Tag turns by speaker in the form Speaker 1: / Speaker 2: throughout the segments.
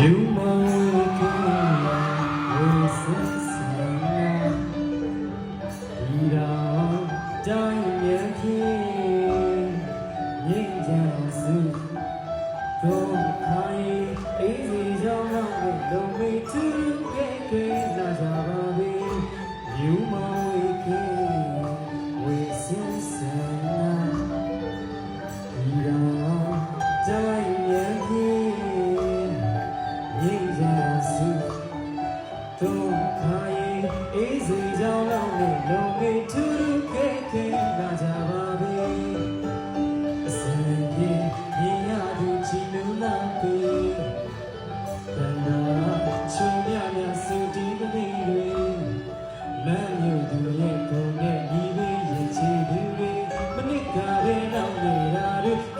Speaker 1: You know it can resist me ဒီတော့ တို့ခိုင်အေးစိကြောင်းလောက်နဲ့လုံးဝသူတို့ကဲကဲလာကြပါပြီအစင်ကြီးမြင်ရသူချီလူလာပြီတဏှာချုံမြမြစူတီမနေတွေမမ်းမြူသူရဲ့ကိုယ်နဲ့ညီလေးရင်ချီသူတွေမနစ်ကလေးနောက်နေတာတွေ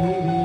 Speaker 1: Holy